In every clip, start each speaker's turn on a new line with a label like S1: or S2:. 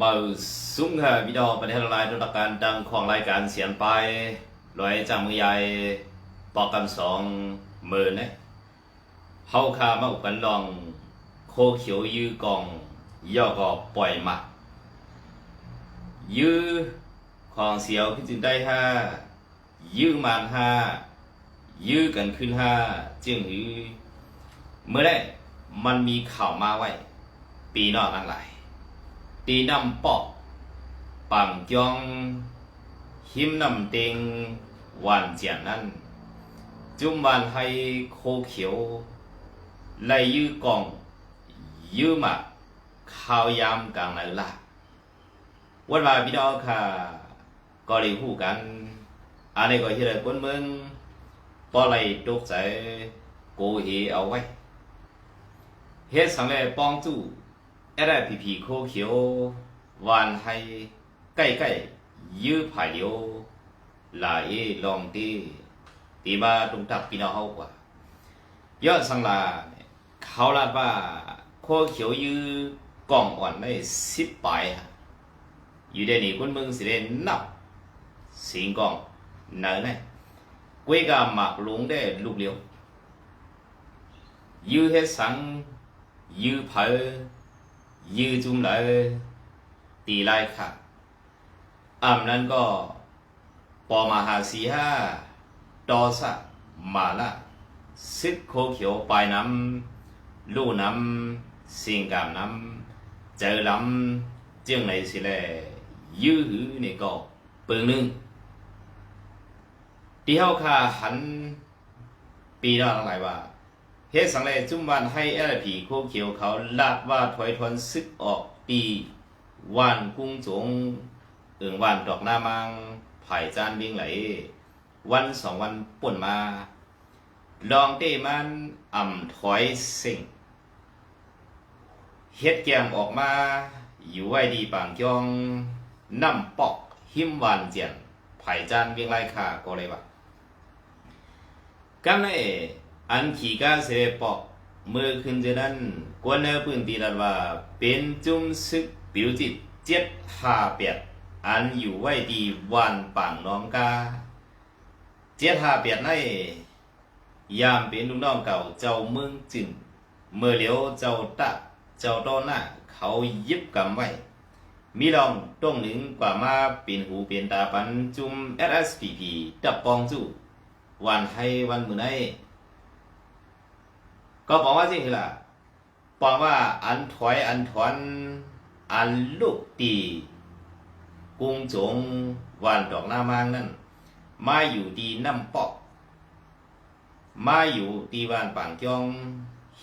S1: มาซุ้มค่ะพี่น้องประเทศลายตุลาการดังของรายการเสียงไปลอยจากมือใหญ่ปอกกำสองมือเนี่ยเฮาคามาอุกันลองโคเขียวยื้อกอง ย่อก็ปล่อยมายื้อของเสียวขึ้นจึงได้ห้ายื้อมานห้ายื้อกันขึ้นห้าจึงหือเมื่อได้มันมีข่าวมาไว้ ปีนอกนั่งหลาย ตีนำปอกปังจองหิมนำเต็งหวานเจียนนั้นจุมวันให้โคเขียวไล่ยื้อกองยื้อมาข้าวยามกลาง LIPP โคเขียววานให้ใกล้ๆยื้อผายเลียวลาเอลองตีตีมาตรงตักพี่น้องเฮากว่าย้อนสังลาเขาลาดว่าโคเขียวยื้อกล่องอ่อนได้สิบปลายอยู่เดนี่คุณมึงสิเดนนับสิงกล่องเนินไหมกุ้ยกาหมักลุงได้ลูกเลียวยื้อเฮสังยื้อเผอ ยือจุ่มเลยตีไล่ค่ะอ่ำนั้นก็ปอมาหาสีห้าดอสะมาละซึกโคเขียวปลายน้ำลู่น้ำสิงกามน้ำเจอลำเจียงไหนสิแลยื้อหือนี่ก็เปิงนึงที่เฮาค่ะหันปีนอกทั้งหลายว่า เฮ็ดสังเลยจุ่มวันให้เอลผีโคเขียวเขาลาดว่าถอยทนซึกออกตีวันกุ้งจงเอิงวันดอกหน้ามังไผ่จานวิ่งไหล วันสองวันป่นมา ลองเต้มันอ่ำถอยสิ่งเฮ็ดแกมออกมา อยู่ไว้ดีปางจองน้ำปอกหิมวานเจียนไผ่จานวิ่งไล่ขาก็เลยว่ากันเน่ อันขี่ก้าเสดปอกเมื่อขึ้นเจนั้นกวนเนอปืนตีรันว่าเป็นจุ้มซึกปิวจิตเจ็ดหาเปียดอันอยู่ไว้ดีวันป่างน้องกาเจ็ดหาเปียดในยามเป็นลูกน้องเก่าเจ้าเมืองจินเมื่อเหลียวเจ้าตะเจ้าต้นหน้าเขายิบกำไว้มีลองต้องหนึ่งกว่ามาเป็นหูเป็นตาปันจุม SSPP ดับปองจูวันให้วันมือใน ก็บอกว่าจริงล่ะบอกว่าอันถอยอันถอนอันลูกตีกรุงจงวันดอกหน้ามางนั่นมาอยู่ดีน้ำปอก มาอยู่ดีวันปางจอง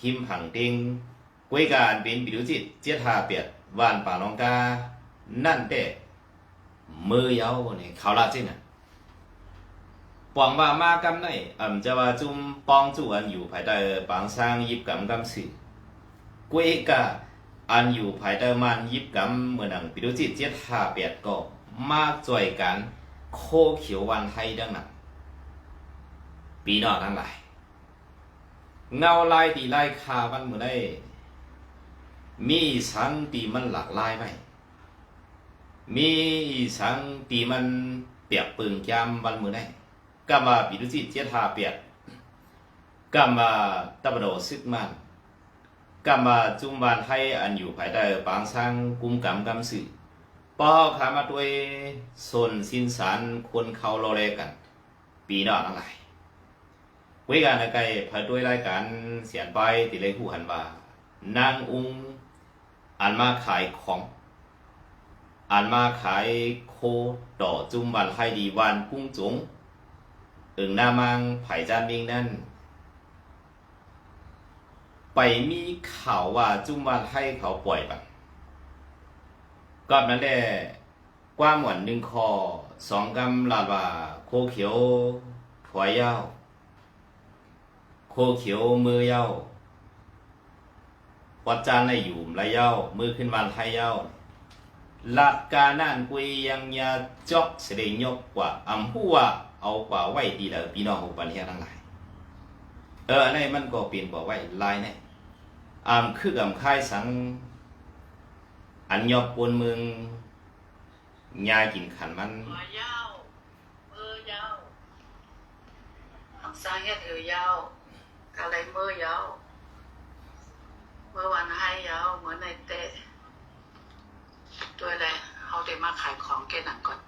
S1: หิมหังเต็งกวยการเป็นปิรุจิตเจียทาเปียดวันป่างนองกานั่นแต่มือยาวเนี่ยเขาลาจริงอะ ปองว่ามากำไหนอ่ำจะว่าจุ่มปองจู่อันอยู่ภายใต้ปางสร้างยิบกำกำสื่อกวยกะอันอยู่ภายใต้มันยิบกำเมื่อนังปิรุจิตเจ็ดหาเปียดก็มากจ่วยกัน โคเขียววันให้ดังนั้นปีนอกทั้งหลายเงาลายตีลายคาวันเมื่อได้ มีสังตีมันหลากลายไหมมีสังตีมันเปียกปึงแกมวันเมื่อได้ กามาปิรุจิตเจตาเปียดกามาตะบโดซึกมันกามาจุมบานให้อันอยู่ภายใต้ปางสร้างกุมกำกำสื่อปอขามาด้วยสนสินสารคนเขาโลเลกัน ปีนอกทั้งหลายคุยกันในไกลพาด้วยรายการเสียนไปติเลยผู้หันว่านางอุ้งอันมาขายของอันมาขายโคต่อจุมวันให้ดีวันกุ้งจง อึงนามังไผ่จานมิงนั่นไปมีข่าวว่าจุมวันให้เขาปล่อยบันก็นั้นแหละกว้างหวนหนึ่งคอสองกำลาดว่า โคเขียวถวยยาวโคเขียวมือยาววัดจานในอยู่ระยาวมือขึ้นวันให้ยาวหลัดการนั่นกุยยังยาจอกเสดงยกกว่าอำหัว เอากว่าไว้ดีแล้วพี่น้องของปันเฮียทั้งหลาย เอออันมันก็เปลี่ยนกว่าไว้ลายเนี่ยอามคือกับค่ายสัง อันยอบปวนเมืองยากินขันมัน
S2: หัวยาวมือยาวทางซ้ายเฮ็ดหือยาวกะไรมือยาวเมื่อวันให้ยาวเหมือนในเตะด้วยแหละเขาได้มาขายของแกหนังก่อนอันปวนมือก่อน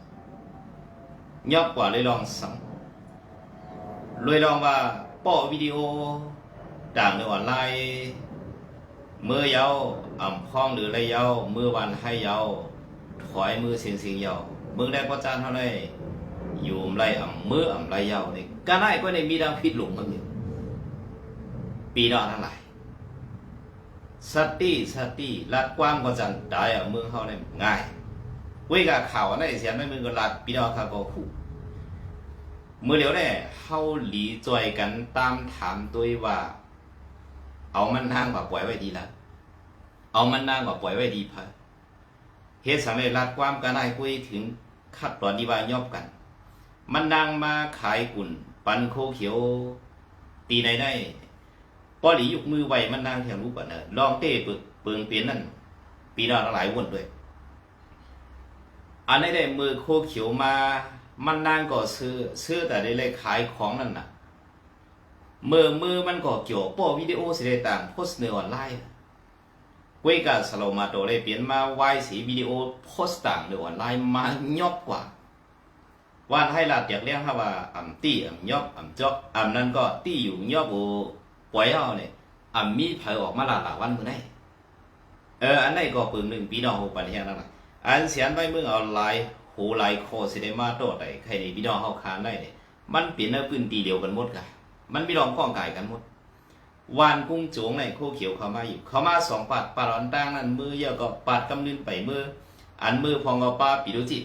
S2: ยอก
S1: กว่าเลยลองสังเลยลองว่าป้อวิดีโอด่างในออนไลน์เมื่อเยาอ่ำพ้องหรือไรเยาเมื่อวันให้เยาถอยมือเสียงเสียงยาวมึงได้ประจานเท่าไรอยู่ไรอ่ำมืออ่ำไรยาวนี่ก็ได้ก็ในมีดังผิดหลงมันอยู่ปีนอทั้งหลายสติสติลัดความก็จันได้อะเมืองเฮาเนี่ยง่าย เว้ยกับข่าวอันไหนเสียไม่มึงก็ลัดปีนอครับก็คู่เมื่อเดี๋ยวเนี่ยเฮาหลีจอยกันตามถามตัวว่า เอามันนางกว่าปล่อยไว้ดีละเอามันนางกว่าปล่อยไว้ดีพะเหตุสำเร็จรัดความกันได้คุยถึงขัดตอนดีว่ายอบกัน มันนางมาขายกุ่น ปันโคเขียว ตีในได้ป้อหลียุกมือไวมันนางแถวรู้ก่อนเนอะลองเต้ปึกเปิงเปลี่ยนนั่น ปีดาหลายวนด้วย อันนี้ได้มือโคเขียวมา มันนางก็ซื้อซื้อแต่ได้เลยขายของนั่นน่ะมือมือมันก็เกี่ยวป้อวิดีโอสิได้ต่างโพสต์ในออนไลน์เวยกับสโลมาโตได้เปลี่ยนมาไว้สีวิดีโอโพสต่างในอออนไลน์มายอบกว่าวันให้ลาดอยากเรียกว่าอ่ำตี้อ่ำยอบอ่ำจอกอ่ำนั้นก็ตี้อยู่ยอบโอปล่อยเอาเนี่ยอ่ำมีเผยออกมาหลาหลาวันเมื่อไหร่เอออันไหนก็ปึงหนึ่งปีนองหูปันเฮียนั่นแหละ อันเสียนไว้เมือเอาไลน์หูไลน์โคสิได้มาโตไดใครนี่พี่น้องเฮาคานได้เนี่ยมันเปลี่ยนเนื้อพื้นตีเดียวกันหมดกันมันพี่น้องก้องกายกันหมดวานกุ้งโจงในโคเขียวเขามาอยู่เขามาสองปัดปาดอนตั้งนั่นมือเยอะก็ปัดกำนึนไปมืออันมือพองก็ป้าปีดุจิ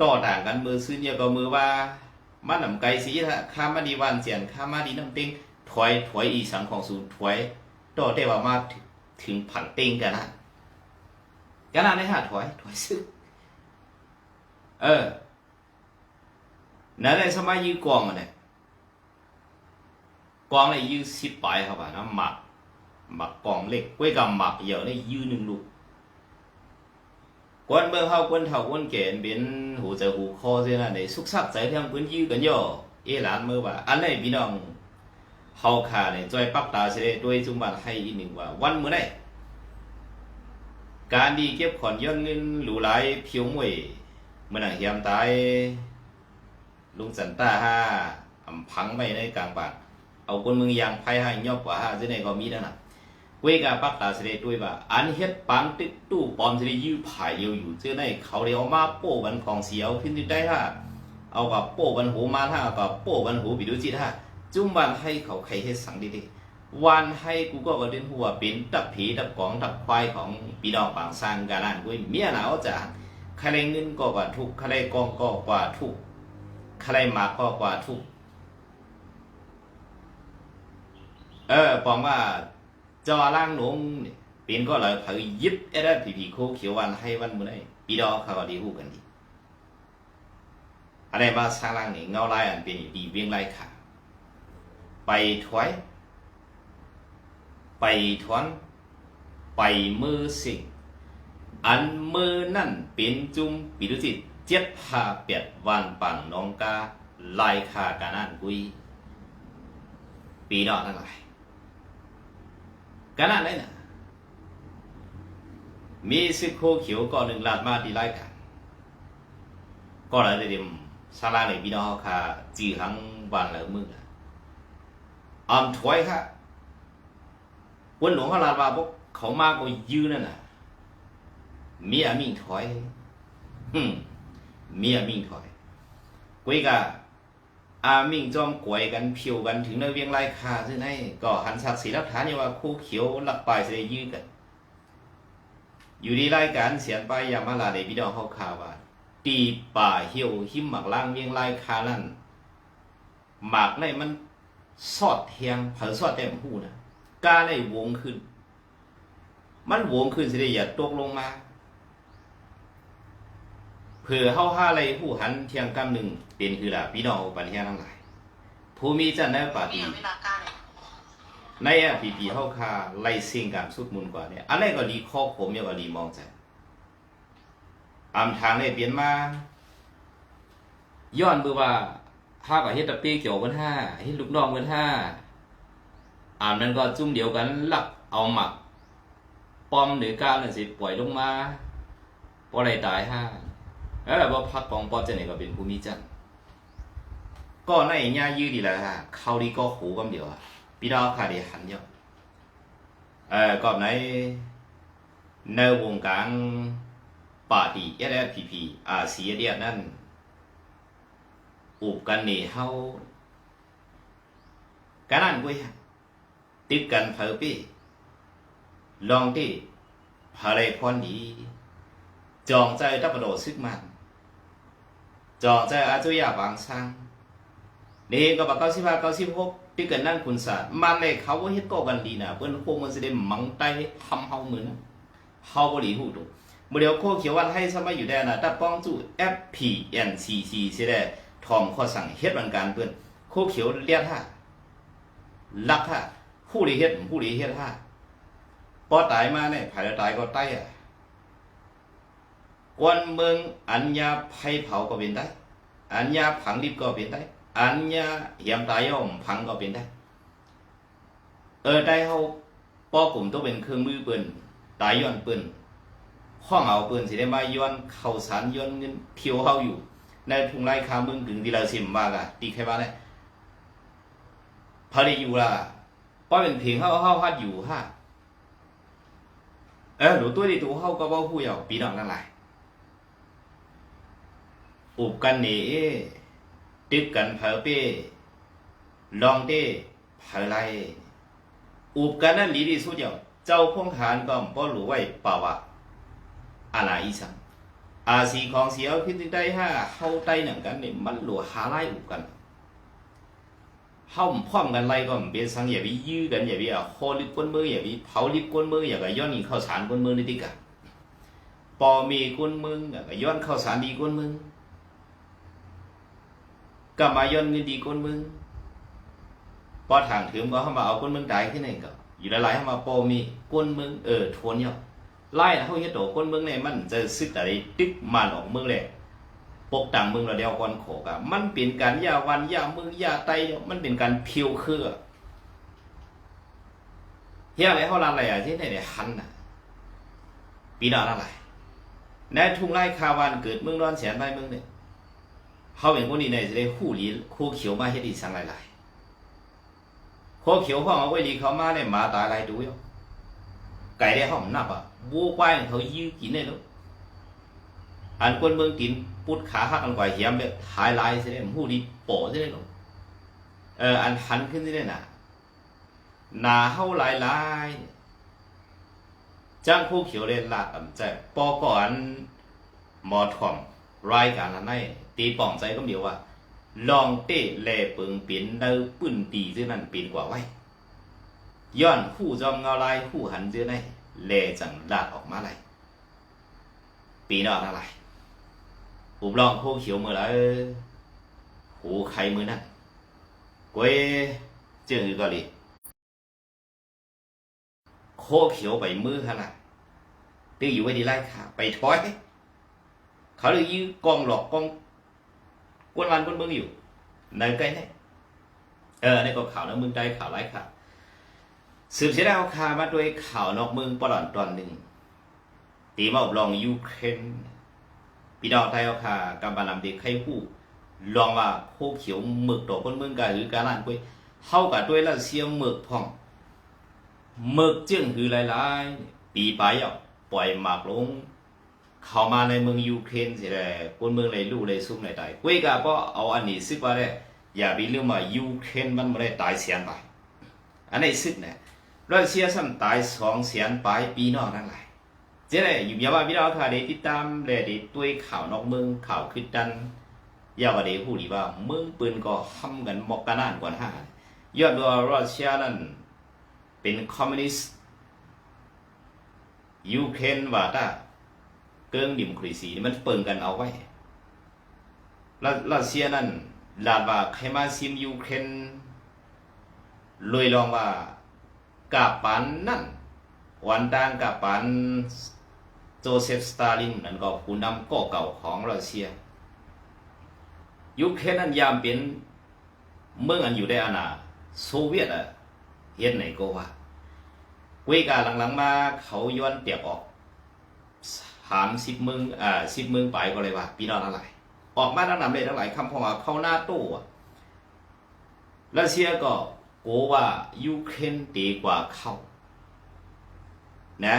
S1: ต่อต่างกันมือซื้อเยอะก็มือว่ามันหนำไกลสีละข้ามาดีวานเสียนข้ามาดีน้ำเต็งถอยถอยอีสังของสูถอยต่อได้ว่ามาถึงผันเต็งกันนะ 加拿大下ถอยถอยซึกเออนั่นเลยสมัยยืกองอะเนี่ยกองเลยยืสิบปลายครับนะหมักหมักกองเล็กกล้วยกับหมักเยอะเลยยืหนึ่งลูกกวนเบื่อเฮากวนเฒ่ากวนแก่เป็นหูใจหูคอเสียนั่นได้สุขสักใจเท่ยงเพิ่นยื้กันย่อเอหลานเมื่อว่าอันไหนพี่น้องเฮาขาเนี่ยจอยปักตาเสิได้วยจุงบัดให้อีกหนึ่งว่าวันเมื่อใด การดีเก็บขอนย้อนเงินหรูหลายเพียวมวยมื่อหนังเฮียมตายลุงสันต้าห้าอำพังไปในกลางป่าเอาคนเมืองยางไพ่ให้ยอบกว่าห้าที่ไหนก็มีแล้วนะเวกาปักตาเสด็จด้วยว่าอันเฮ็ดปังติดตู้ปอมเสด็จยื้อผายเดียวอยู่ที่ไหนเขาเรียกมาโป้กันของเสียวขึ้นดีได้ฮะเอากับโป้กันหูมาท่ากับโป้กันหูปิดุจิตฮะจุ่มวันให้เขาใครให้สังดีๆ วันให้กูก็กระด็นหัวเป็นตับผีตับกองตับควายของปีดอกปางสร้างกาลานกุ้ยเมียหนาวจะใครเงินก็กว่าทุกใครกองก็กว่าทุกใครมาก็กว่าทุกเออปองว่าจอล่างหนุ่มนี่ปีนก็เลยเผยยิบไอ้ได้ผีผีโคเขียววันให้วันมื้อไหนปีดอเขาก็ดีฮู้กันดีอะไรมาสร้างล่างนี่เงาลายอันเป็นดีเวียงลายขาไปถอย ไปถอนไปมือสิ่งอันมือนั่นเป็นจุมปิดุจิตเจ็ดหาเปียดวันปังน้องกาลายขากันนั่นกุยปีดอทั้งหลายกันอะไรนะมีสิโคเขียวก่อนหนึ่งลาดมาดีไล่กันก็เลยเดิมซาลาในพี่น้องค่ะจีหังวันเหลือมือละอมถอยค่ะ วันหลวงเขาลาดมาพวกเขามาก็ยืนนั่นน่ะมีอามิ่งถอยฮึมมีอามิ่งถอยกุยกะอามิ่งจอมกวยกันเพียวกันถึงในเวียงไรคาซึ่งให้ก็หันศักดิ์ศรีรักฐานอยู่ว่าคู่เขียวหลักปลายเสยยื้อกัน อยู่ในรายการเสียนไปยามาลาในพี่น้องเขาข่าว่าตีป่าเหี่ยวหิมหมักล่างเมียงลายคานั่นหมากในมันสอดเทียงเผอสอดแต้มหูนะ กาในวงขึ้น มันวงขึ้นสิได้อย่าตกลงมา เผื่อเฮาห้าอะไรผู้หันเทียงกำหนึ่งเป็นคือละพี่น้องปัญญาทั้งหลายผู้มีจันได้ปา
S2: มี
S1: ตี
S2: อย่างเวลาการเนี่ย
S1: ในอะปีปีเฮาคาไล่สิ่งการสุดมุนกว่าเนี่ยอันไหนก็ดีข้อผมอย่าก็ดีมองใจอำทางได้เปลี่ยนมาย้อนเบื่อว่าถ้ากับเฮ็ดตะปีเกี่ยวกันห้าเฮ็ดลูกน้องกันห้า อามนั้นก็จุ่มเดียวกันลักเอาหมักปอมหรือกาวนั่นสิปล่อยลงมาปออะไรตายห้าแล้วแบบว่าพักของปอจะไหนก็เป็นภูมิจันต์ก็ในญายืดดีแหละฮะเขาดีก็หูกำเดียวอะพี่น้องค่ะเดีหันเดียวเออก็ในในวงการปาดีเอสเอพีพีอาเซียเดียนั่นอุบกันเนี่เฮากันนั่นกุ้ย ติดกันเพอปี้ลองที่พาเลยพรดีจองใจดับโดซึกมันจองใจอาจุยาบางซังนี่ก็บอกเก้าสิบห้าเก้าสิบหกที่เกิดนั่นคุณศาสตร์มันเลยเขาว่าเฮ็ดก่อกันดีนะเพื่อนพวกมันสิได้มังไตทำเฮาเหมือนเฮาบ่ดีหูดูเมื่อเดียวโคเขียววันให้สมัยอยู่ได้นะแต่ป้องจู่ FPNCC สิได้ทองข้อสั่งเฮ็ดวันการเพื่อนโคเขียวเลียดห้าลักห้า ผู้ดีเฮ็ดผู้ดีเฮ็ดห้าพอตายมาเนี่ยภายตายก็ตายอะกวนเมืองอัญญาไผเผาก็เป็นได้ อัญญาผังดิบก็เป็นได้ อัญญาเหี่ยมตายย่อมพังก็เป็นได้ เออได้เฮาป้อกลุ่มต้องเป็นเครื่องมือปิ้นตายย้อนปิ้นข้องเอาปิ้นสิได้มาย้อนเข้าสารย้อนเงินเที่ยวเฮาอยู่ ในทุ่งไร่คาเมึงถึงที่เราสิมมากอะตีใครมาเนี่ยพอดีอยู่ละ ป้าเป็นเพลงเฮาเฮาฮัดอยู่ฮะเออหนูตัวดีตัวเฮาก็บ่ฮู้อยู่ปีน้องนั่นแหละอุบกันนี่ตึกกันเผอเป้ลองเต้เผอไรอุบกันนั่นหลีดีสุดอยู่เจ้าพงขานก็บ่รู้ไว้ป่าวะอะไรอีสังอาสีของเสียวขึ้นได้ห้าเข้าใต้หนังกันเนี่ยมันหลัวหาไล่อุบกัน เขาพร้อมกันไล่ก็มันเป็นสังอย่าไปยื้อกันอย่าไปเอาคลิบก้นมืออย่าไปเผาลิบก้นมืออย่าไปย้อนนี่ข้าวสารก้นมือนี่ดิกะปอมีก้นมึงอย่าไปย้อนข้าวสารดีก้นมึงก็มาย้อนเงินดีก้นมึงพอทางถึงก็เข้ามาเอาก้นมึงได้ที่ไหนก็อยู่หลายๆเข้ามาปอมีก้นมึงเออทวนเนี่ยไล่นะเขาเฮ็ดโตคนมืองเนี่ยมันจะซึกอะไรตึกมันออกมืองเลย ปกตังเมืองเราเดียวก่อนโขกอะมันเป็นการยาวันยามือยาไตมันเป็นการเพียวเครือเฮียอะไรเขาละอะไรอะที่ไหนเนี่ยหันน่ะปีหน้าอะไรในทุ่งไร่คาวันเกิดเมืองร้อนแสนไปเมืองเนี่ยเขาเป็นคนนี้เนี่ยจะได้คู่ลีคู่เขียวมาเฮ็ดอีสังหลายๆคู่เขียวพ่อเอาไว้ดีเขามาเนี่ยมาตายหลายดูยไก่ได้ห้องนับอะบัวควายเขายื้อกินได้แล้วอันคนเมืองกิน ปุดขาหักอันกว่าเหียมแบบหายลายสิได้หูดีโปะสิได้หรอเอออันหันขึ้นสิได้น่ะหนาเฮาหลายลายจ้างผู้เขียวเล่นลาดอ่ำใจปอก่อนหมอถ่อมรายการละในตีป่องใจก็เดียวว่า ลองเต้แลเปิงเปลี่ยนเดาปื้นตีซึ่งนั่นเปลี่ยนกว่าไว้ย้อนผู้จอมเงาลายผู้หันเจอในเลจังลาดออกมาไรปีนอกอะไร อุบลองโคเขียวมือละเออหูใครมือนั่นกวยเจอก็เลยโคเขียวไปมือขนาดตึงอยู่ไว้ดีไล่ขาไปถอย เขาเลยยื้อกองหลอกกองกวนวันกวนเมืองอยู่ในใกล้เนี่ยเออในก็ข่าวนะมึงใจข่าวไล่ข่าวสืบเสียดาวคามาด้วยข่าวนอกเมืองปลอนตอนหนึ่งตีมาอบรองยูเครน พี่น้องไทยเอาคากำบันนำเด็กไข่ผู้ลองว่าโคเขียวหมึกตัวคนเมืองกาหรือการันกุ้ยเข้ากับด้วยแล้วเสียหมึกพ่องหมึกจึงคือหลายๆ ปีไปอะปล่อยหมากลง เข้ามาในเมืองยูเครนเสียแล้วคนเมืองเลยลู่เลยซุ่มเลยตายกุ้ยกาเพราะเอาอันนี้ซึกว่าได้อย่าไปลืมว่ายูเครนมันไม่ได้ตายเสียงไปอันนี้ซึกเนี่ยรัสเซียซ้ำตายสองแสนปลายปีนอกนั่นแหละ เจ๊เลยอยู่ยาว่าพี่น้องค่ะเดี๋ยวติดตามเลยเดี๋ยวด้วยข่าวนอกเมืองข่าวขึ้นดันยาวกว่าเดี๋ยวพูดดีว่าเมืองปืนก็ห้ำกันมอกกันนานกว่าห้ายอดว่ารัสเซียนั้นเป็นคอมมิวนิสต์ยูเครนว่าตาเกิงดิมครีซีมันเปิงกันเอาไว้รัสรัสเซียนั้นลาดว่าใครมาซิมยูเครนลอยลองว่ากาปันนั่นวันดังกับปัน โจเซฟสตาลินนั่นก็ผู้นำก่อเก่าของรัสเซีย ยุคแค่นั้นยามเป็นเมืองอันอยู่ได้อาณาโซเวียตอะเฮ็ดไหนก็ว่าเวกาหลังๆมาเขาย้อนเตียกออกสามสิบเมืองอ่าสิบเมืองไปก็เลยว่าพี่น้องทั้งหลายออกมาทั้งนำเลยทั้งหลายคำพราะว่าเข้าหน้าตู้รัสเซียก็โกว่ายูเครนดีกว่าเข้านะ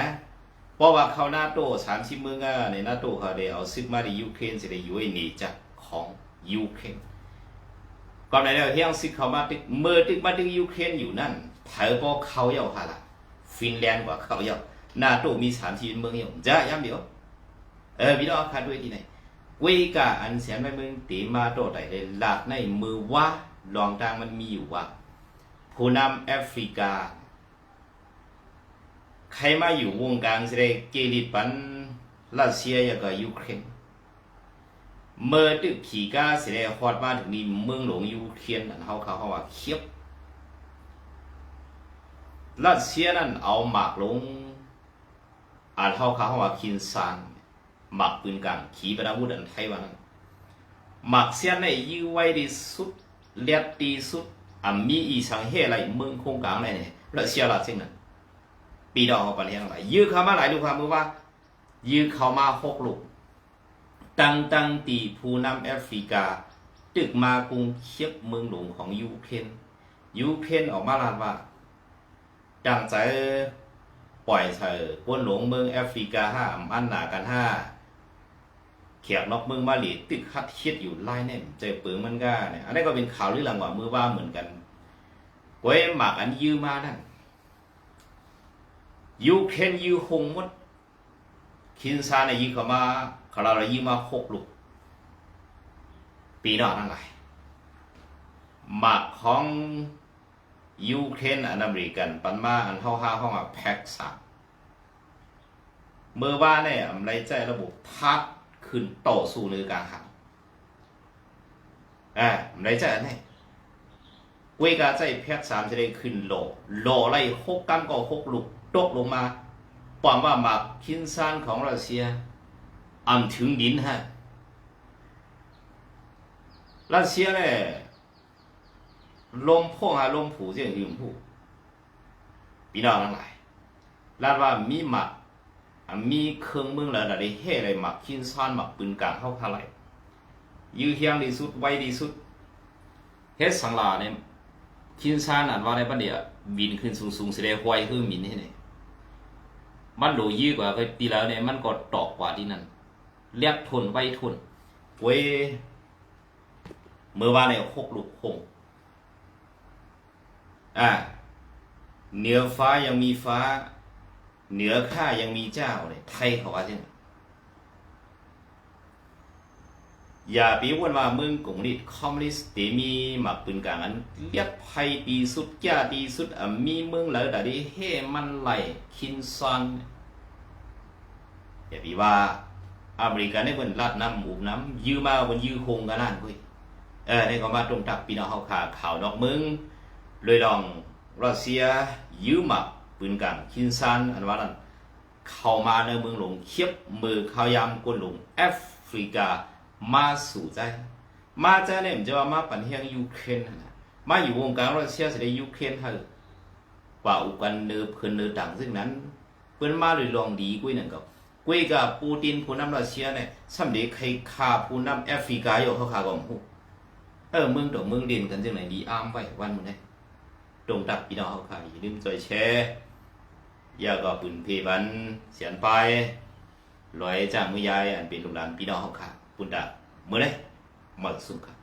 S1: เพราะว่าเขาหน้าโตสามสิบเมืองอะในหน้าโตเขาได้เอาซึกมาในยูเครนจะได้อยู่ไอ้นี่จากของยูเครนก่อนหน้านี้เฮียงซึกเขามาตึกเมื่อตึกมาตึกยูเครนอยู่นั่นเธอก็เขาเยาฮะละฟินแลนด์กว่าเขาเยานาโตมีสามสิบเมืองเยาจะย้ำเดียวเออพี่น้องคาด้วยที่ไหนเวกาอันเสียนไปเมืองตีมาโตได้เลยหลักในมือว่าลองทางมันมีอยู่ว่าผู้นำแอฟริกา ใครมาอยู่วงการสิได้เกลิปันรัสเซียแล้วก็ยูเครนเมื่อตึกขี่ก้าสิได้ฮอดมาถึงนี่เมืองหลวงยูเครนนั่นเฮาเขาเฮาว่าเคียบรัสเซียนั่นเอาหมากลงอ่านเฮาเขาเฮาว่าคินซานหมากปืนกลางขี่ปนาวุธอันไทยว่านั้นหมากเสียนในยื้อไว้ที่สุดเลียดที่สุดอะมีอีสังเฮไรเมืองโคงกลางไหนเนี่ยรัสเซียละสิ่งนั้น ปีดอกเขาไปเลี้ยงหลายยื้อเข้ามาหลายลูความมือว่า ยื้อเข้ามาหกลูกตั้งตั้งตีผู้นำแอฟริกา ตึกมากรุงเคียบเมืองหลวงของยูเครนยูเครนออกมาลาดว่าดังใจปล่อยเธอป้วนหลวงเมืองแอฟริกาห้าอันหนากันห้าเขียกนอกเมืองมาหลีตึกคัดเคิดอยู่ไล่เนี่ยเจอเปิงมันก้าเนี่ยอันนี้ก็เป็นข่าวเรื่อหลังว่ามือว่าเหมือนกันเว้ยหมากอันยื้อมานั่น ยูเครนยื้อหงมดคินซาเนี่ยยื้อเขามาคาราเรยื้อมาหกลูกปีนอนั่นไงหมากของยูเครนอันอเมริกันปันมาอันเท่าห้าห้องอะแพ็กสามเมื่อว่าเนี่ยอำไรใจระบบทัดขึ้นต่อสู้ในกลางหันอ่าอำไรใจอันนี้เวกาใจแพ็กสามจะได้ขึ้นโลโลไล่หกกันก็หกลูก ตกลงมาปอมว่าหมากคินซานของรัสเซียอันถึงดินฮะรัสเซียเนี่ยลมพ่งอาลมผูเสียงยืมผู้ปีน้องทั้งหลายลาดว่ามีหมักมีเครื่องมือแล้วได้เฮ่อะไรหมักคินซานหมักปืนกลางเข้าเท่าไหร่ยื้อเฮียงดีสุดไวดีสุดเฮ็ดสังลาเนี่ยคินซานอันว่าในปันเดียบินขึ้นสูงๆสิได้ห้อยคือมินนี่นี่ มันหลยี่กว่าเคยปีแล้วเนี่ยมันก็ตอกกว่าที่นั่นเรียกทนไว้ทนเว้ยเมื่อวานเนี่ยหกลูกหงอ่าเหนือฟ้ายังมีฟ้า เหนือข้ายังมีเจ้าเลยไทยเขาว่าจัง อย่าไปวนว่ามึงกงนิดคอมมิวนิสต์มีมักปืนกลางอันเรียกไพ่ดีสุดแก่ดีสุดอะมีมึงแล้วแต่ที่เฮ้มันไหลคินซอนอย่าไปว่าอเมริกันเนี่ยเป็นลาดน้ำหมูน้ำยื้อมาเป็นยื้อคงกันนั่นเว้ยเออในก็มาตรงตักปีน้องเขาขาข่าวนอกมึงเลยลองรัสเซียยื้อมักปืนกลางคินซานอันว่านั้นเข้ามาในเมืองหลวงเคียบมือเขายามกวนหลวงแอฟริกา มาสู่ใจ มาใจเนี่ยมันจะว่ามาปันเฮียงยูเครนนะมาอยู่วงการรัสเซียสิได้ยูเครนเฮอว่าอุกันเนื้อเพิ่นเนื้อต่างซึ่งนั้น เพิ่นมาเลยลองดีกุ้ยนั่นก็กุ้ยกับปูตินผู้นำรัสเซียเนี่ยสำเร็จใครฆ่าผู้นำแอฟริกาอยู่เขาฆ่าก็ฮู้เออเมืองต่อเมืองเด่นกันจังไหนดีอ้ามไว้วันมื้อนี้ตรงตักพี่น้องเขาฆ่าอย่าลืมจอยแชร์อย่าก็ปืนเพบันเสียนไปลอยจากมือยายอันเป็นลูกหลานพี่น้องเขาฆ่าุณดาเมื่อไรมาสุขกัน